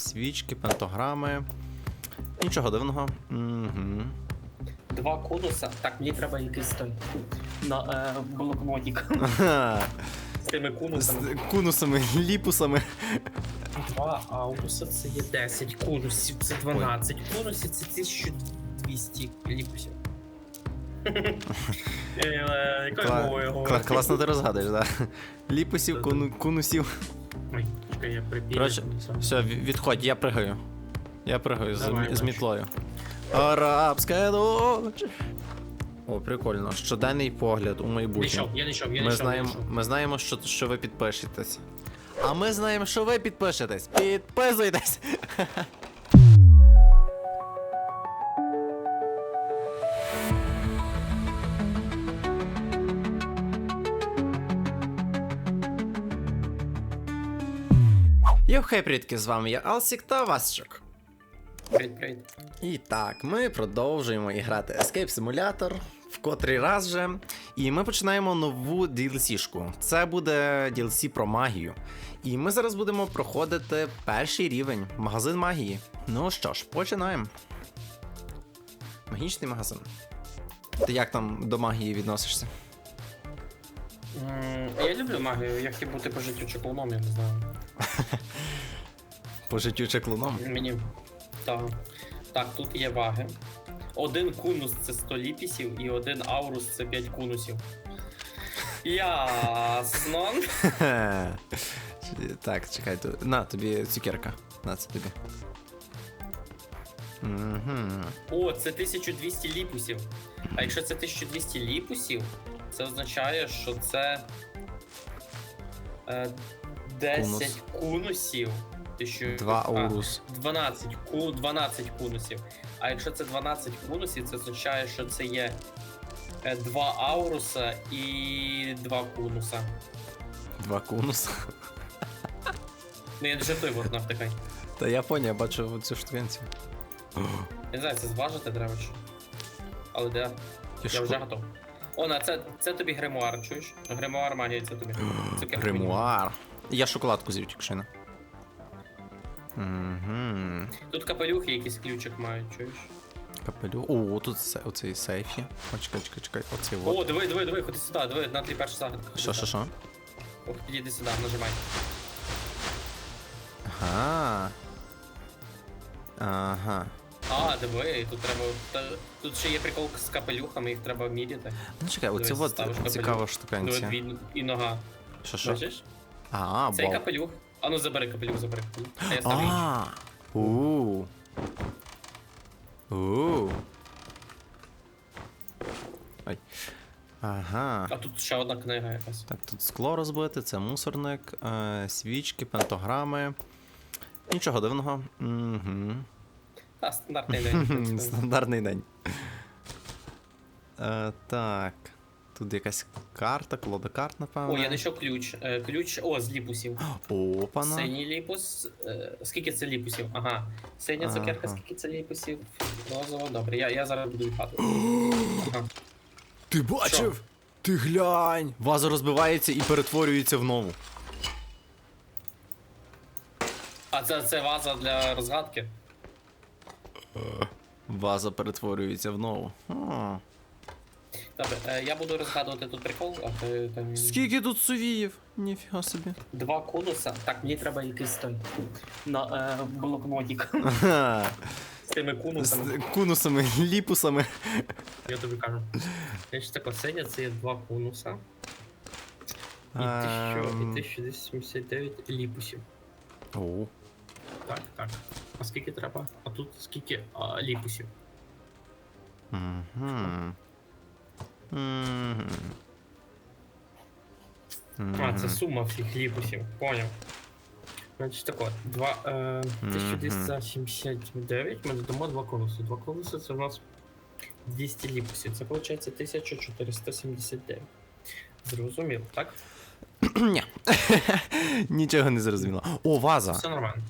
свічки, пентограми. Нічого дивного. Угу. Два конуса. Так, мені треба якийсь той. На е, блокнотик з тими З конусами. кунусами, ліпусами. Два ауруса це є 10 конусів, це 12. Конусів це 1200 ліпусів. Е, Якою мовою кла- говорити? класно ти розгадуєш, так? Ліпусів, куну, кунусів. Ой, чекай, я прибіг. Коротше, все, відходь, я пригаю. Я пригаю з, Давай, з мітлою. Арабська ночь. О, прикольно. Щоденний погляд у майбутнє. Дійшов, я не я Ми йшов, я знаємо, не ми знаємо, що, що ви підпишетесь. А ми знаємо, що ви підпишетесь. Підписуйтесь! Йохей, привітки, з вами я Алсік та Васчик. Привіт, привіт. І так, ми продовжуємо і грати Escape Simulator в котрий раз вже. І ми починаємо нову DLC-шку. Це буде DLC про магію. І ми зараз будемо проходити перший рівень магазин магії. Ну що ж, починаємо. Магічний магазин. Ти як там до магії відносишся? М, Я люблю магію, я хотів бути по життю чеклуном, я не знаю. По життю чеклуном? Мені. Так. Так, тут є ваги. Один кунус це 100 ліпісів, і один аурус це 5 кунусів. Ясно. Так, чекай, то- на тобі цукерка. На це тобі. Угу. О, це 1200 ліпусів. А якщо це 1200 ліпусів, це означає, що це е, 10 кунусів. Тисячу- Два а, аурус. 12, ку, 12 кунусів. А якщо це 12 кунусів, це означає, що це є 2 ауруса і 2 кунуса. Два кунуса. Ну я не жартую, от навтикай. Та я поняв, я бачу цю штукенцю. Я не знаю, це зважити треба чи. Але де? Я вже готов. О, на це, це тобі гримуар, чуєш? Гримуар магії, це тобі. Цукерку мені. Гримуар. Я шоколадку з'їв тільки не. Угу. Тут капелюхи якийсь ключик мають, чуєш? Капелю. О, тут се- оцей сейф є. О, чекай, чекай, чекай. Оцей вот. О, диви, диви, диви, ходи сюди, диви, на твій перший загадка. Що, що, що? Ох, підійди сюди, нажимай. Ага. Ага. А, диви, тут треба. Та, тут ще є прикол з капелюхами, їх треба міряти. Ну чекай, оце Дивись, от ставиш капелюх. цікава дві і нога. Що, що? Бачиш? А, Цей бо. капелюх. А ну забери капелюх, забери капелюх. А я ставлю інший. А. У. У. Ай. Ага. А тут ще одна книга якась. Так, тут скло розбите, це мусорник, е, свічки, пентограми. Нічого дивного. Угу. Та, стандартний день. Стандартний день. Е, так. Тут якась карта, колода карт, напевно. О, я знайшов ключ. Е, Ключ, о, з ліпусів. Опана. Синій ліпус. е, Скільки це ліпусів? Ага. Синя цукерка, Ага. скільки це ліпусів? Розово, добре. Я, я зараз буду їхати. Ага. Ти бачив? Ти глянь! Ваза розбивається і перетворюється в нову. А це, це ваза для розгадки? Ваза перетворюється в нову. О. Добре, е, я буду розгадувати тут прикол, а ти там. Скільки тут сувіїв? Ніфіга собі. Два конуса. Так, мені треба якийсь той. На е, блокнотик Ага. з тими конусами. З кунусами, ліпусами. Я тобі кажу. Значить, так, синя це є два конуса. І Ем. 1000, і 1279 ліпусів. О. Так, так. А скільки треба? А тут скільки а, ліпусів? Мгм. Мгм. А, це сума всіх ліпусів, поняв. Значить так от, два, е, 1279, ми додамо два конуси. Два конуси це у нас 200 ліпусів. Це виходить 1479. Зрозумів, так? Ні. Нічого не зрозуміло. О, ваза. Все нормально.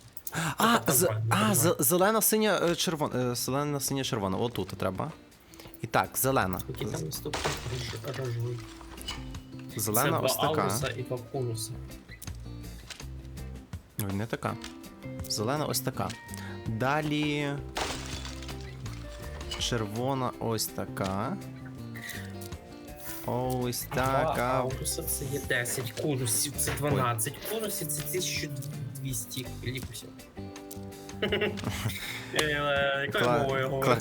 А, з, а з, зелена синя е, червона. е, Зелена синя червона. Отут треба. І так, зелена. Там Зелена ось така. і два. Ой, не така. Зелена ось така. Далі. Червона ось така. Ось така. ауруса це є 10 конусів, це 12 конусів, це 1200 ліпусів.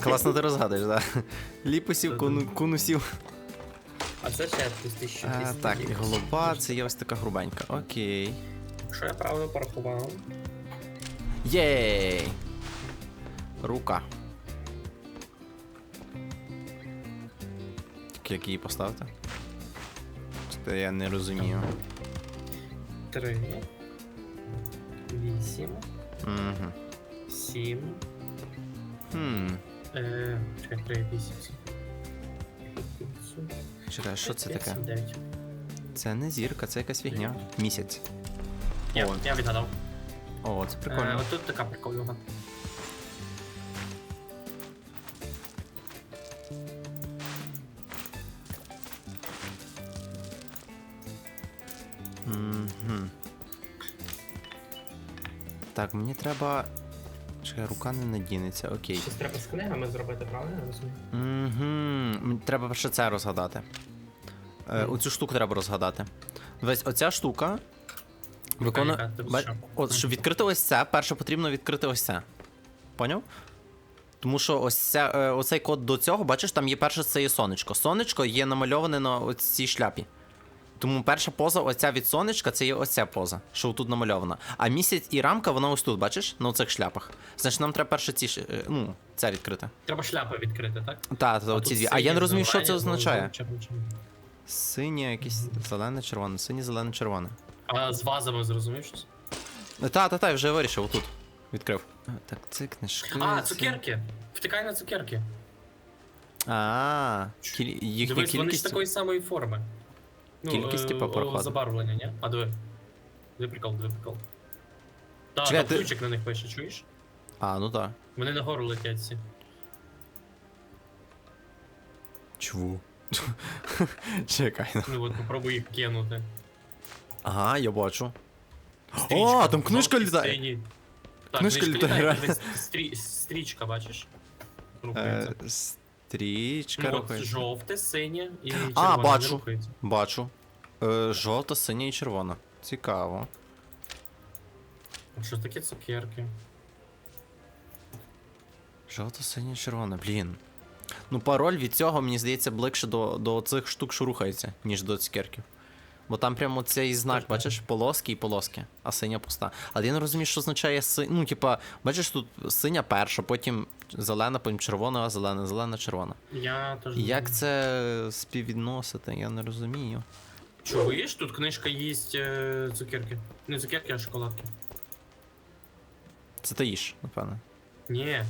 Класно ти розгадуєш, так? Ліпусів, Да-да. кунусів. А це ще плюс 1200 так, і голуба, це є ось така грубенька. Окей. Що я правильно порахував? Єй! Рука. Тільки як її поставити? Це я не розумію. 3, 8, Угу. 7, Хм. е, чекай, 3, 8, Чекай, що це таке? 9. Це не зірка, це якась фігня. Місяць. Я, О. я відгадав. О, це Е, прикольно. от тут така прикольна. Так, мені треба. Чекай, рука не надінеться, окей. Щось треба з книгами зробити, правильно я розумію? Угу. Треба перше це розгадати. Е, оцю штуку треба розгадати. Дивись, оця штука. Виконує. яка? Ба- що? От, щоб відкрити ось це, перше потрібно відкрити ось це. Поняв? Тому що ось ця, е, оцей код до цього, бачиш, там є перше це є сонечко. Сонечко є намальоване на цій шляпі. Тому перша поза, оця від сонечка, це є оця поза, що тут намальована. А місяць і рамка, вона ось тут, бачиш, на оцих шляпах. Значить, нам треба перше ці, ну, це відкрити. Треба шляпи відкрити, так? Так, та, оці дві. А я не розумію, що це означає. Червоне. Синє, якесь зелене, червоне, синє, зелене, червоне. А з вазами зрозумів щось? Та, та, та, я вже вирішив, отут. Відкрив. Так, це книжки. А, цукерки! Втикай на цукерки. А, їхня Дивись, вони ж кількість. такої самої форми. Кількість, е, типа, о, проходу. Забарвлення, ні? А диви. Диви прикол, диви прикол. Так, Чекай, там ти- ключик на них пише, чуєш? А, ну так. Вони нагору летять всі. Чву. Чекай. ну. Ну от попробуй їх кинути. Ага, я бачу. Стрічка, там книжка жовті, літає. Так, Книжка книжка літає, літає, реально. стрі- стрічка, бачиш? Е, Рухається. Стрічка Ну, от рухається. жовте, синє і А, червоне не бачу. рухається. Бачу. Е, жовта, синя і червона. Цікаво. А Що таке цукерки? Жовта, синя, червона, блін. Ну, пароль від цього, мені здається, ближче до, до цих штук, що рухаються, ніж до цукерків. Бо там прямо цей знак, Точно. бачиш, полоски і полоски, а синя пуста. Але я не розумію, що означає си... Ну, типа, бачиш, тут синя перша, потім зелена, потім червона, а зелена, зелена, червона. Я теж. Не Як це співвідносити, я не розумію. Чуєш, тут книжка їсть е, цукерки. Не цукерки, а шоколадки. Це ти їж, напевно. Ні.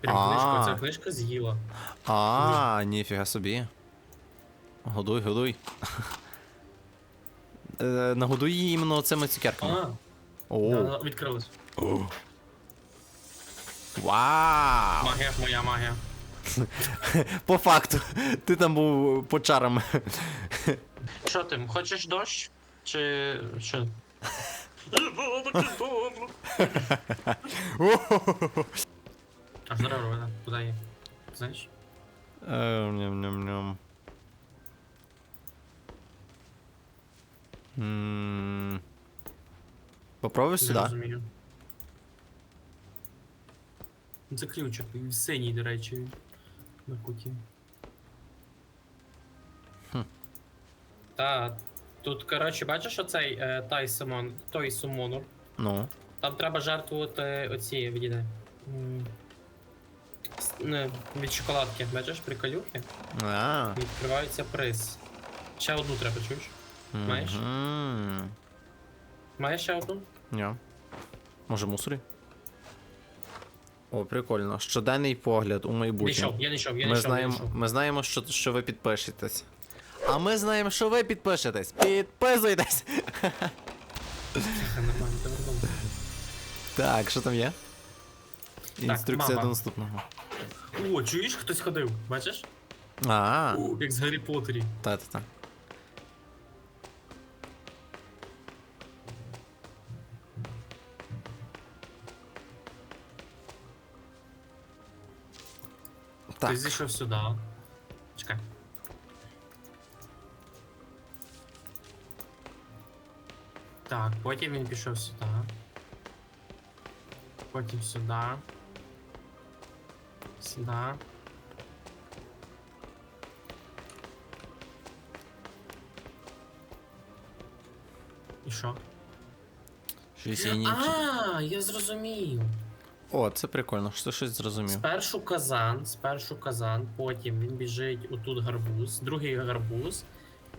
Прям А. книжка, ця книжка з'їла. А, ніфіга собі. Годуй, годуй. Е, Нагодуй її іменно цими цукерками. А, О, відкрилась. Вау! Магія, моя магія. По факту, ти там був по чарам. Що ти, хочеш дощ? Чи що? А здорово, да? Куди є? Знаєш? Е, Ням-ням-ням. Попробуй. Ну, Це ключик, він синій, до речі, на куті. Хм. Та, тут, коротше, бачиш оцей е, той сумон, той сумонор? Ну. Там треба жертвувати оці відійде. М, с- Не, від шоколадки, бачиш, приколюхи, А. відкривається приз. Ще одну треба, чуєш? Маєш? Мгм. Маєш ще одну? Ні. Може мусорі? О, прикольно. Щоденний погляд у майбутнє. йшов, я не йшов, я не Ми йшов, я не знаємо, ми знаємо, що, що ви підпишетесь. А ми знаємо, що ви підпишетесь. Підписуйтесь! Так, що там є? Інструкція мапа. до наступного. О, чуєш, хтось ходив, бачиш? А, О, як з Гаррі Поттері. та-та-та. Так. Ти зійшов сюди. Чекай. Так, потім він пішов сюди. Потім сюди. Сюди. І що? Щось я ніч. А, я зрозумів. О, це прикольно, що щось зрозумів. Спершу казан, спершу казан, потім він біжить отут гарбуз, другий гарбуз,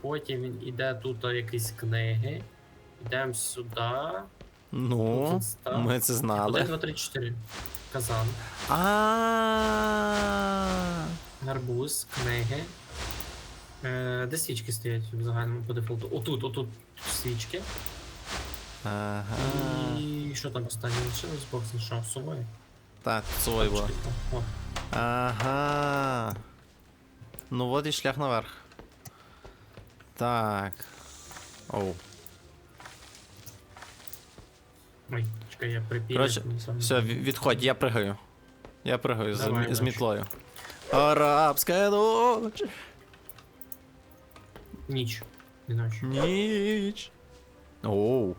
потім він іде тут якісь книги. Йдемо сюди. Ну, ми це 1, знали. 2, 3, 4. Казан, А. гарбуз, книги. Е, де свічки стоять в загальному по дефолту? Отут, отут свічки. Ага. І що там останнє лишилось? Бокс лишав з собою. Так, цой було. Ага. Ну от і шлях наверх. Так. Оу. Ой, чекай, я припів. Коротше, Все, відходь, я пригаю. Я пригаю з, з мітлою. Арабська ніч. Ніч. Знаю. Ніч. Оу.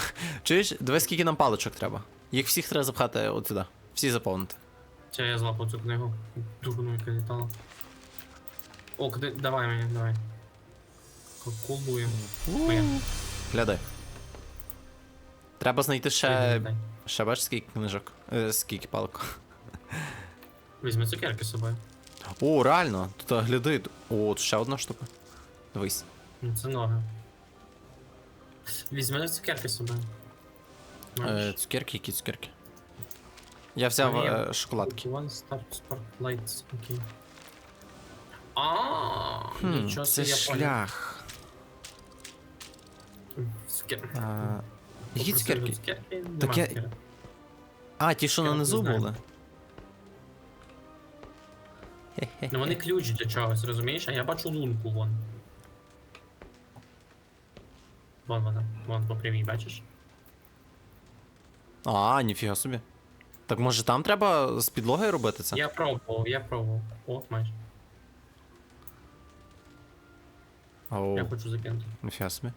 Чуєш, дивись, скільки нам паличок треба. Їх всіх треба запхати от сюди. Всі заповнити. Це я злапав цю книгу. Дурну, яка літала. О, кни... давай мені, давай. Колдуємо. Моя. Глядай. Треба знайти ще. Ще бачиш скільки книжок? Е, скільки палок. Візьми цукерки з собою. О, реально, тут а, гляди. О, тут ще одна штука. Дивись. Ну, це ноги. Візьми цукерки з собою. Е, цукерки, які цукерки. Я взяв Ні. е, шоколадки. One Star Sport Lights, окей. А, Хм, нічого це собі, я понял. шлях. Цукер- А, які Попросив цукерки? цукерки, нема Так я- цукерок. А, ті, що Я не знаю. були? Ну вони ключ для чогось, розумієш? А я бачу лунку вон. Вон вона, вон по прямій, бачиш? А, ніфіга собі. Так може там треба з підлогою робити це? Я пробував, я пробував. О, майже. Оу, Я хочу закинути. ніфіга собі.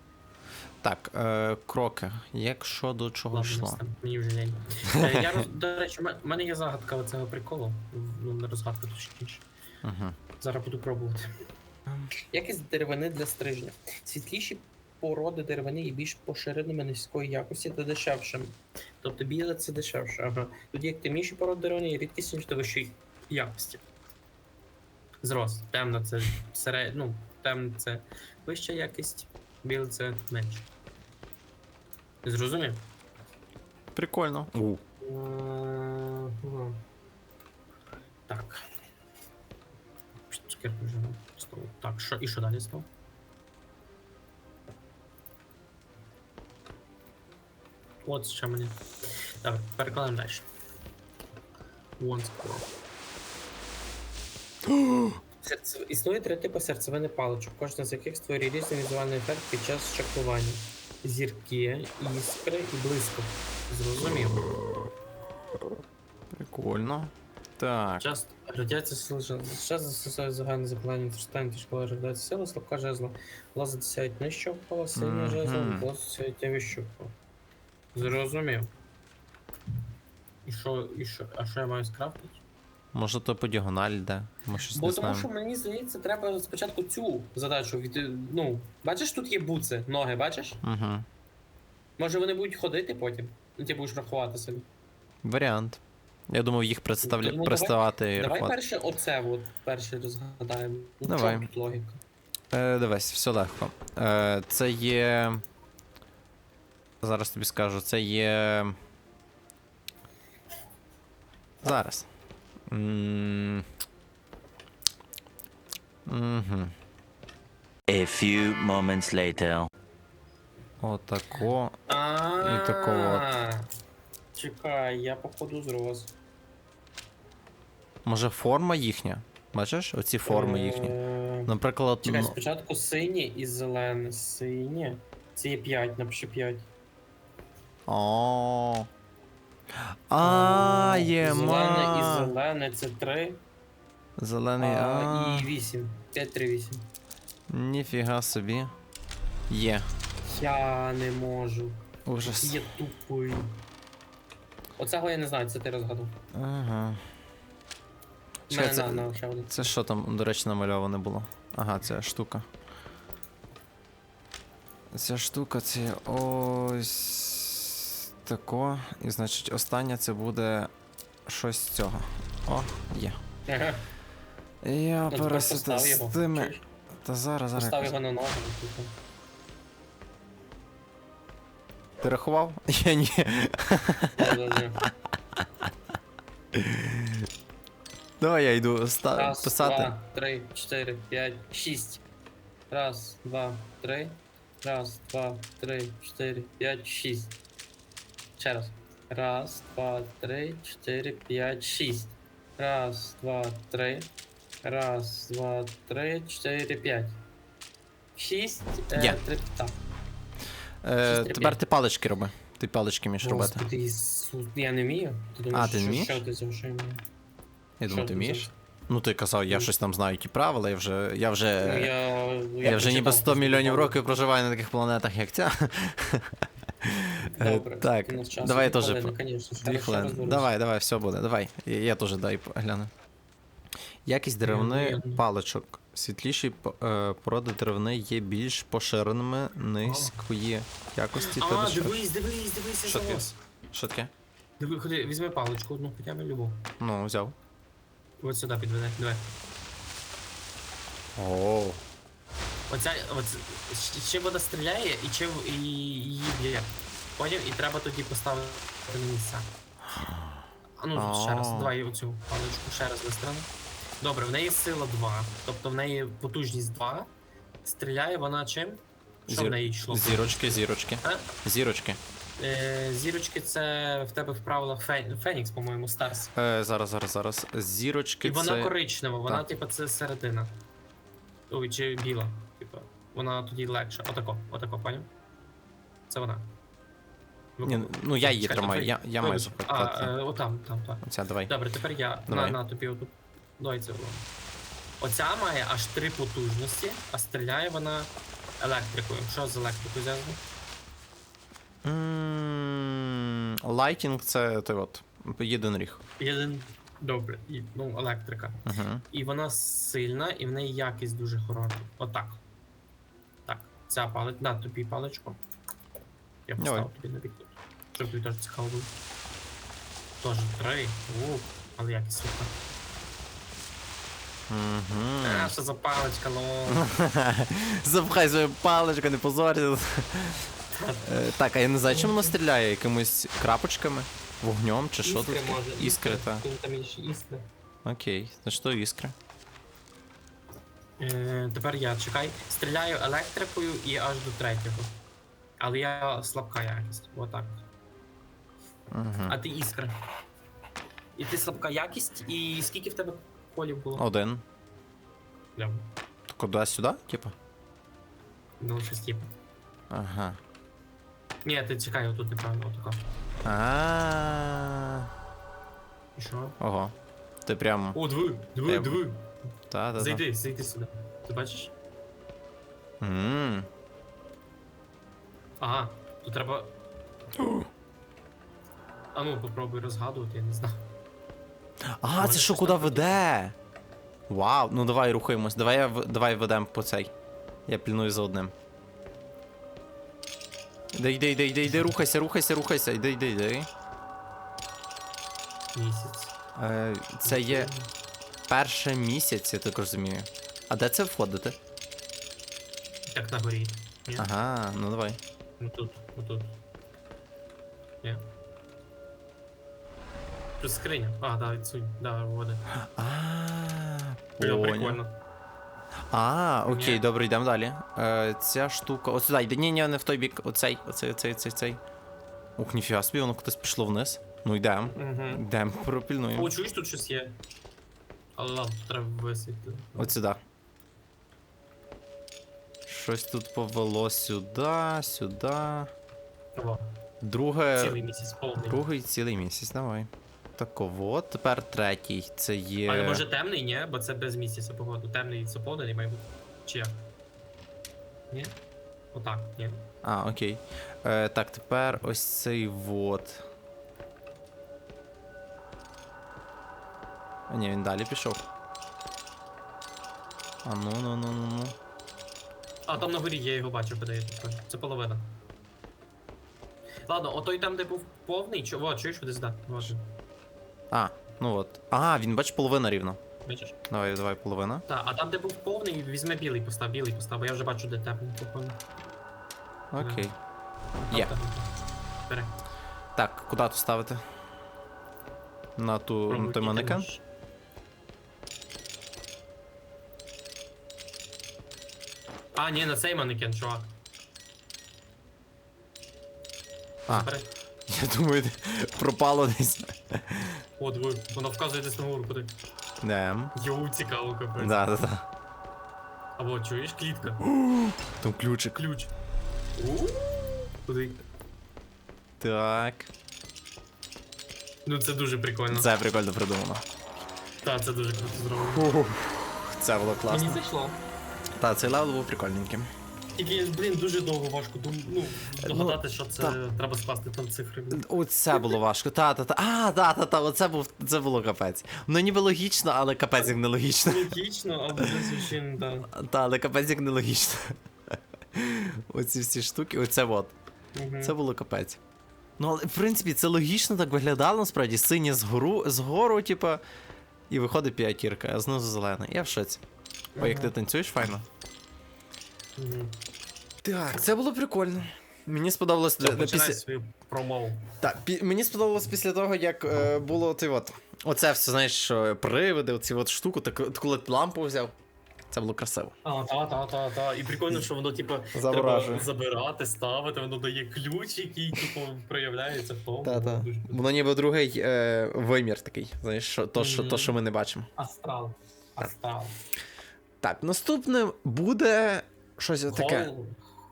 Так, е, кроки. Якщо до чого Ладно, йшло? мені вже лень. Е, Я, роз- до речі, в мене є загадка оцього приколу. Ну, не розгадка точніше. Угу. Зараз буду пробувати. Якість деревини для стрижня. Світліші породи деревини є більш поширеними низької якості та дешевшими. Тобто біле це дешевше. Ага. Тоді як темніші породи деревини є рідкісніші та вищої якості. Зрос. Темна це серед... ну, темна це вища якість, біле це менше. Зрозумів? Прикольно. У. Так. Вже стало. Так, що і що далі стало? От ще мені. Так, перекладаємо далі. One score. Серце... Існує три типи серцевини паличок, кожна з яких створює різний візуальний ефект під час чаклування. Зірки, іскри і блискавки. Зрозумів. Прикольно. Так. Часто радіація сил жезла. Час застосовує загальне запалення зростання та школа радіації сили, слабка жезла. Лази досягають нижчого кола, сильне жезло, лази досягають вищого кола. Зрозумів. І що, і що, а що я маю скрафтити? Може то по діагоналі йде. Ми щось Бо не тому що мені здається, треба спочатку цю задачу від. Ну, бачиш, тут є буци, ноги, бачиш? Угу. Може вони будуть ходити потім? Ну, ти будеш рахувати собі. Варіант. Я думав їх представля... Ну, давай- представати і Давай рахувати. перше оце от перше розгадаємо. Ну, Давай. чому тут логіка? Е, дивись, все легко. Е, це є. Зараз тобі скажу, це є. Зараз. Угу. A few moments later. Отако. А, такого Чекай, я походу зрос. Може форма їхня? Бачиш? Оці форми їхні. Е, Наприклад, Чекай, спочатку синє і зелене. Синє. Це є 5, напиши 5. О. А, є Зелене і ма. зелене це 3. Зелений. А, А, і 8. 5, 3, 8. Ніфіга собі. Є. Я не можу. Ужас. Я тупий. Оцього я не знаю, це ти розгадав. Ага. У Чекай, мене це, на, на ще один. це що там, до речі, намальоване було? Ага, це штука. Ця штука це ось тако. І значить остання це буде щось з цього. О, є. Ага. Я Ну, пересити з тими. Чуєш? Та зараз, зараз. Постав його на ногу. типу. Ти рахував? Я ні. Да-да-да. Давай я йду ста... Раз, писати. два, три, чотири, п'ять, шість. Раз, два, три. Раз, два, три, чотири, п'ять, шість. Ще раз. Раз, два, три, чотири, п'ять, шість. Раз, два, три. Раз, два, три, чотири, п'ять. Шість. Е, три, так. Е, Шість, тепер ти палички роби. Ти палички між робити. Господи, Ісус, я не вмію. Ти думаєш, ти не що, вмієш? що ти за що я вмію? Я думаю, Що ти вмієш? взяв? Ну ти казав, я щось там знаю ті правила, я вже. Я вже. Ну, я, Е, Я, вже ніби прочитав 100 мільйонів років проживаю на таких планетах, як ця. Е, Добре, так, часу. давай я хвилини, по- Дві хвилини. Давай, давай, все буде, давай. Я, я теж дай погляну. Якість деревини ну, я- паличок. Світліші п- е, породи деревини є більш поширеними низької якості та А, дешевші. дивись, дивись, дивись, Що я таке? залаз. Що таке? Диви, ходи, візьми паличку одну, хоча б любу. Ну, взяв. Ось сюди підведи, диви. О, Оця, оце, ще вода стріляє і чи і її б'є. Поняв? І треба тоді поставити на місця. А ну тут ще раз, давай оцю паличку ще раз вистріли. Добре, в неї сила 2, тобто в неї потужність 2. Стріляє вона чим? Що в неї йшло? зірочки, зірочки. А? Зірочки. Е, зірочки це в тебе в правилах Фен... Фенікс, по-моєму, Старс. Е, зараз, зараз, зараз. Зірочки І вона це. коричнева, вона, Так. типу, це середина. Ой, чи біла. Типу, вона тоді легша. Отако, отако, поняв? Це вона. Ні, ну я її тримаю, я, я маю Вибач. запитати. А, е, отам, там, так. Оця, давай. Добре, тепер я Давай. на, на тобі отут. Давай це робимо. Оця має аж три потужності, а стріляє вона електрикою. Що з електрикою зв'язано? М, Лайтінг це той от. Єдиноріг. Один. Добре, і, ну, електрика. Угу. І вона сильна, і в неї якість дуже хороша. Отак. Так, ця палич, на тобі паличку. Я Давай. поставив тобі на. Щоб тобі теж цікаво було. Теж три. У, але якість супер. Угу. А, що за паличка, ну. Запхай свою паличку, не позорся. Е, Так, а я не знаю, чим воно стріляє? Якимось крапочками? Вогнем чи що тут? Іскри може. Іскри, так. Там іскри. Окей, значить то іскри. Е, тепер я чекай. Стріляю електрикою і аж до третього. Але я слабка якість. Отак. Угу. А ти іскра. І ти слабка якість, і скільки в тебе колів було? Один. То Куди сюди? Типа? Ну, щось типу. Ага. Ні, ти чекай, отут неправильно, отако. А. І що? Ого. Ти прям. О, диви, диви, Я- диви. Та, та, та. Зайди, зайди сюди. Ти бачиш? М. Ага, тут треба. А ну, попробуй розгадувати, я не знаю. А, це що куди веде? Вау, ну давай рухаємось. Давай я в- давай ведемо по цей. Я пліную за одним. Іди, йди, йди, йди, йди, рухайся, рухайся, рухайся, йди, йди, йди. Місяць. Е, це є перший місяць, я так розумію. А де це входити? Так на горі. Ні? Ага, ну давай. Ну тут, ну тут. Ні. Тут скриня. А, да, відсунь. Да, води. А, прикольно. А, окей, Ні. добре, йдемо далі. Е, ця штука. От сюди, йди. Ні, ні, не в той бік. Оцей, оцей, оцей, оцей, цей. Ух, ніфіга собі, воно кудись пішло вниз. Ну йдемо. Угу. Йдемо, пропільнуємо. О, чуєш, тут щось є. Але ладно, треба висвітлити. От сюди. Щось тут повело сюди, сюди. Друге. цілий місяць повний. Другий цілий місяць, давай. Таково. Тепер третій. Це є. Але може темний, ні? Бо це без місяця погоду. Темний це поданий, має бути. Чи як? Ні? Отак, ні. А, окей. Е, так, тепер ось цей вот. А ні, він далі пішов. А ну ну ну ну ну. А там на горі я його бачив, подається. Це половина. Ладно, отой там, де був повний, чо... О, чуєш, куди здати? Може. А, ну от. А, він бач половина рівно. Бачиш? Давай, давай, половина. Так, а там, де був повний, візьме білий постав, білий постав, бо я вже бачу, де темний походу. Окей. Там, Є. там. Бери. Так, куди тут ставити? На ту на Пробуй, той ти манекен? можеш. А, ні, на цей манекен, чувак. А, Бери. Я думаю, пропало десь. О, диви, воно вказує десь на гору, куди. Дем. Йоу, цікаво, капець. Да, да, да. Або чуєш, клітка. Там ключик. Ключ. Куди? Так. Ну це дуже прикольно. Це прикольно придумано. Так, це дуже круто зроблено. Це було Мені класно. зайшло. Так, цей левел був прикольненьким. Тільки, блін, дуже довго важко дум... ну, догадати, що це та- треба скласти там цифри. Оце було важко. Та, та, та. А, та, та, та, оце був це було капець. Ну ніби логічно, але капець як нелогічно. Логічно, але звичайно, так. Та, але капець як нелогічно. Оці всі штуки, оце от. Мгм. Це було капець. Ну, але в принципі, це логічно так виглядало, насправді, синє згору, згору, типа, і виходить п'ятірка, а знизу зелена. Я в шоці. О, як ти танцюєш, файно. Мгм. Так, це було прикольно. Мені сподобалось для- для після... промову. Так, пі... мені сподобалось після того, як е, було ти от. Оце все, знаєш, привиди, оці от штуку, так от коли ти лампу взяв. Це було красиво. А, та, та, та, та. І прикольно, що воно, типу, треба забирати, ставити, воно дає ключ, який, типу, проявляється в тому. Та-та. Воно ніби другий е, вимір такий. Знаєш, що, то, що, то, що ми не бачимо. Астрал. Астрал. Так, наступне буде щось таке. Хол,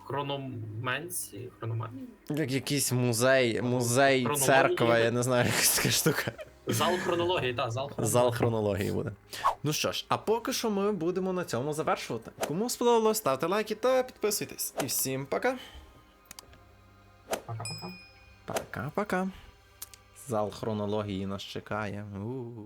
хрономенці, хрономенці. Як якийсь музей, музей, церква, я не знаю, якась така штука. Зал хронології, так, зал хронології. Зал хронології буде. Ну що ж, а поки що ми будемо на цьому завершувати. Кому сподобалось, ставте лайки та підписуйтесь. І всім пока. Пока-пока. Пока-пока. Зал хронології нас чекає. У-у-у.